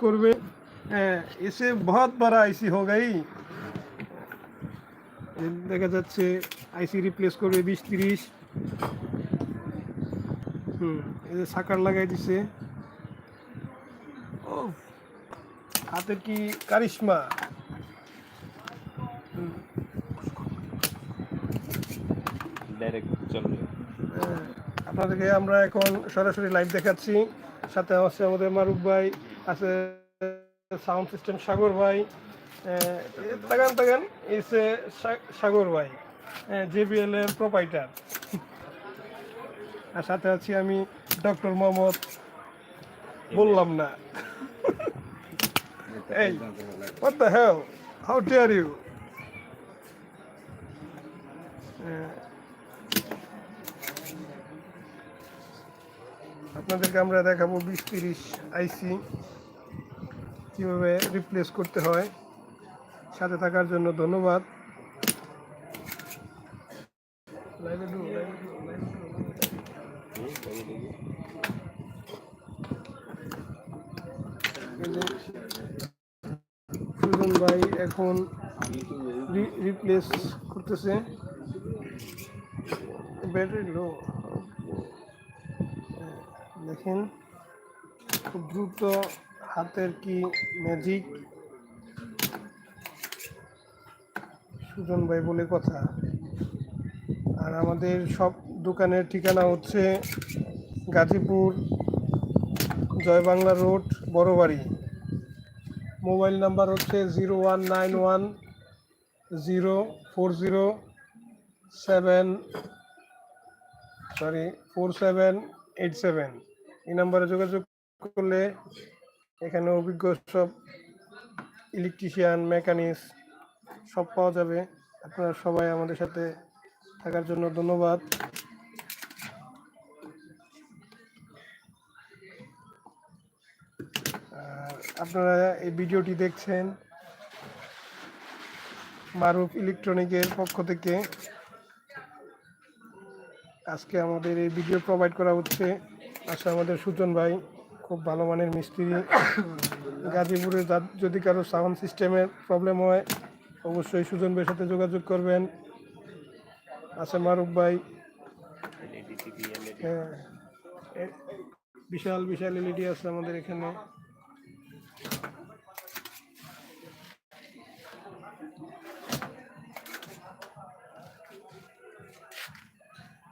করবে এসে बहुत बड़ा আইসি हो गई দেখা যাচ্ছে আইসি রিপ্লেস করবে বিশ তিরিশ হুম এই যে সাকার লাগাই দিছে ও হাতের কি কারিশমা ডাইরেক্ট চলবে হ্যাঁ, আপনাদেরকে আমরা এখন সরাসরি লাইভ দেখাচ্ছি সাথে আছে আমাদের মারুফ ভাই আছে সাউন্ড সিস্টেম সাগর ভাই তাকান তাকান এসে সাগর ভাই জেবিএল এর প্রোপাইটার আর সাথে আছি আমি ডক্টর মোহাম্মদ বললাম না। এই what the hell? How dare you? আপনাদেরকে আমরা দেখাবো বিশ তিরিশ আইসি কীভাবে রিপ্লেস করতে হয়, সাথে থাকার জন্য ধন্যবাদ। ভাই এখন রিপ্লেস করতেছে। ব্যাটারি লো দেখেন, খুব দ্রুত হাতের কি ম্যাজিক সুজন ভাই বলে কথা। আর আমাদের সব দোকানের ঠিকানা হচ্ছে Gazipur, Joy Bangla road, Borobari. Mobile number হচ্ছে zero one nine one zero four zero seven sorry four seven eight seven. এই নাম্বারে যোগাযোগ করলে এখানে অভিজ্ঞ সব ইলেকট্রিশিয়ান মেকানিক্স সব পাওয়া যাবে। আপনারা সবাই আমাদের সাথে থাকার জন্য ধন্যবাদ। আপনারা এই ভিডিওটি দেখছেন মারুফ ইলেকট্রনিকের পক্ষ থেকে। আজকে আমাদের এই ভিডিও প্রোভাইড করা হচ্ছে। আচ্ছা আমাদের সুজন ভাই। খুব ভালো মানের মিস্ত্রি। গাজীপুরে যদি কারও সাউন্ড সিস্টেমের প্রবলেম হয় অবশ্যই সুজন ভাইয়ের সাথে যোগাযোগ করবেন। আছে মারুফ ভাই। হ্যাঁ। বিশাল বিশাল এলইডি আছে আমাদের এখানে।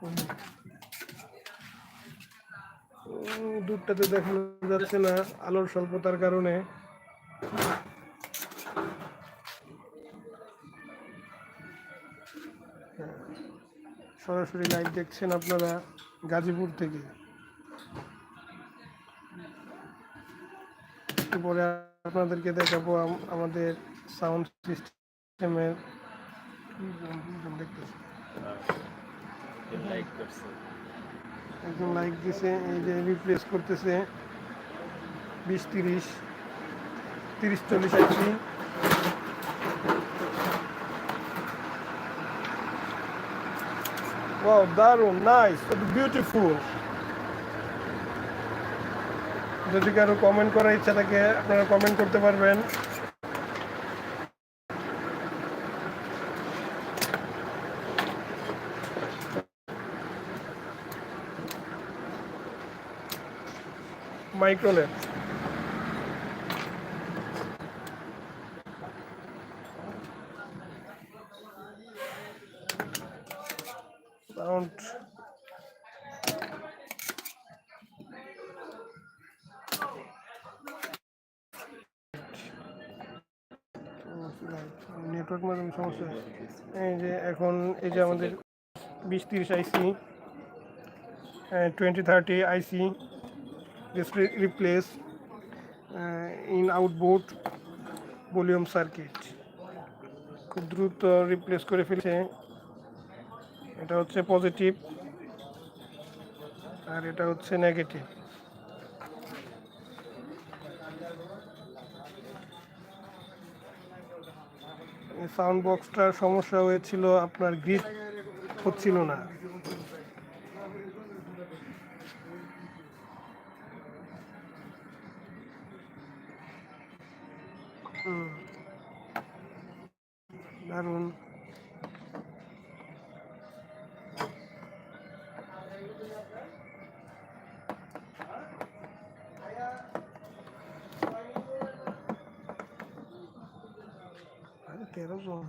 উম, দূরটাতে দেখানো যাচ্ছে না, আলোর স্বল্পতার কারণে। সরাসরি লাইভ দেখছেন আপনারা গাজীপুর থেকে। পরে আপনাদেরকে দেখাবো আমাদের সাউন্ড সিস্টেমের দেখতেছি। একদম লাইক দিছে, এই যে রিপ্লেস করতেছে, বিশ তিরিশ তিরিশ চল্লিশ আইসি ওয়াও দারুণ নাইস বিউটিফুল যদি কারও কমেন্ট করার ইচ্ছা থাকে, আপনারা কমেন্ট করতে পারবেন। মাইক্রোলেট সাউন্ড নেটওয়ার্ক মাঝে সমস্যা। এই যে এখন এই যে আমাদের বিশ তিরিশ IC twenty thirty IC replace uh, in outboard volume circuit খুব দ্রুত রিপ্লেস করে ফেলছে। এটা হচ্ছে পজিটিভ আর এটা হচ্ছে নেগেটিভ সাউন্ড বক্সটার সমস্যা হয়েছিল আপনার গ্রিপ হচ্ছিল না। তেরো জন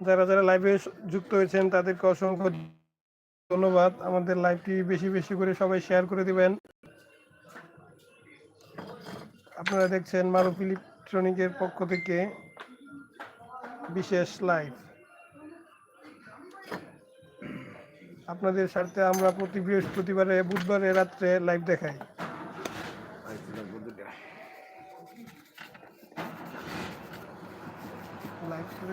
যারা যারা লাইভে যুক্ত হয়েছেন তাদেরকে অসংখ্য ধন্যবাদ। আমাদের লাইভটি বেশি বেশি করে সবাই শেয়ার করে দিবেন। আপনারা দেখছেন মারুফ ইলেকট্রনিকের পক্ষ থেকে বিশেষ লাইভ আপনাদের সাথে আমরা প্রতি বৃহস্পতিবারে বুধবারে রাত্রে লাইভ দেখাই লাইভ করেছেন ভালো বলছে অনেকজনই দেখে এটা হচ্ছে ছয়টা কিছু ছিল চোদ্দটা বাইরে এমনি কিন্তু দুই- দুইটা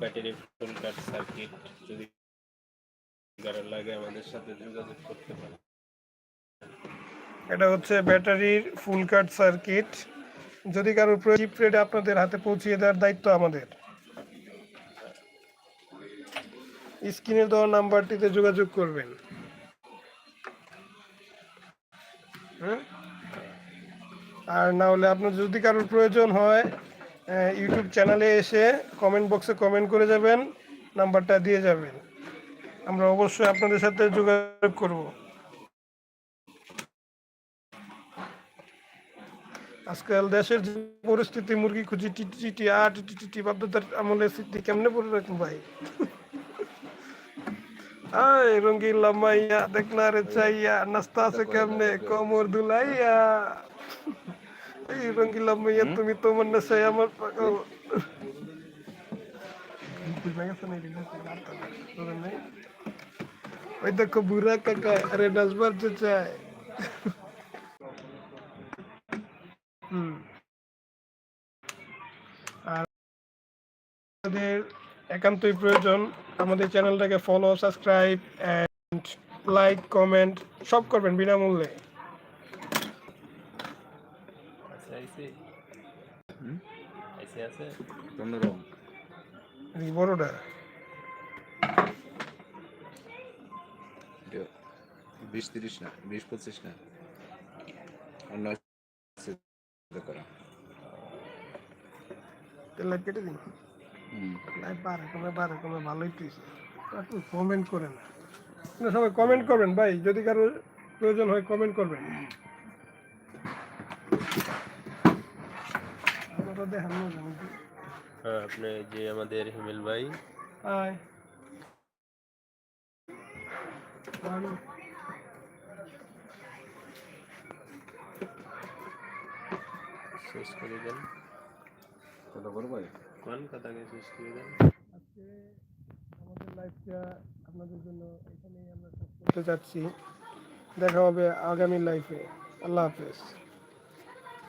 ব্যাটারি ফুল কাট সার্কিট যদি লাগে আমাদের সাথে যোগাযোগ করতে পারে এটা হচ্ছে ব্যাটারির ফুল কাট সার্কিট। যদি কারোর চিপ রেটে আপনাদের হাতে পৌঁছিয়ে দেওয়ার দায়িত্ব আমাদের। স্ক্রিনে দেওয়া নাম্বারটিতে যোগাযোগ করবেন। হুম? আর না হলে আপনার যদি কারোর প্রয়োজন হয় ইউটিউব চ্যানেলে এসে কমেন্ট বক্সে কমেন্ট করে যাবেন, নাম্বারটা দিয়ে যাবেন। আমরা অবশ্যই আপনাদের সাথে যোগাযোগ করব। আজকাল দেশের যে পরিস্থিতি, মুরগি খুঁজি টিটি টিটি আ টিটি টিটি বাধ্যতার আমলে স্মৃতি কেমনে পড়ে রাখুন ভাই আয় রঙ্গিন লামাইয়া দেখ না রে চাইয়া, নাস্তা আছে কেমনে? কোমর দুলাইয়া। এই তুমি তোমার না চাই আমার পাগল? ওই দেখো বুড়া কাকা আরে নাচবার চায়। আর আমাদের একান্তই প্রয়োজন আমাদের চ্যানেলটাকে follow subscribe and like comment সব করবেন বিনামূল্যে আছে আইসি আইসি আছে। পনেরো এই বড়টা। বিশ তিরিশ না বিশ পঁচিশ না। অন্য আছে করা। লাইভ কেটে দিন। হুম। লাইভ বারে কমে বারে কমে ভালোই কমেন্ট করে না। না, সবাই কমেন্ট করবেন ভাই। যদি কারও প্রয়োজন হয় কমেন্ট করবেন আপনারা দেখান না জানি কি। হ্যাঁ আপনি যে আমাদের হিমেল ভাই। হাই। শেষ করে দেন। কত করব কোন কথাকে শেষ করে দেন? আজকে আমাদের লাইফটা আপনাদের জন্য এখানেই আমরা শেষ করতে যাচ্ছি। দেখা হবে আগামী লাইফে আল্লাহ হাফেজ।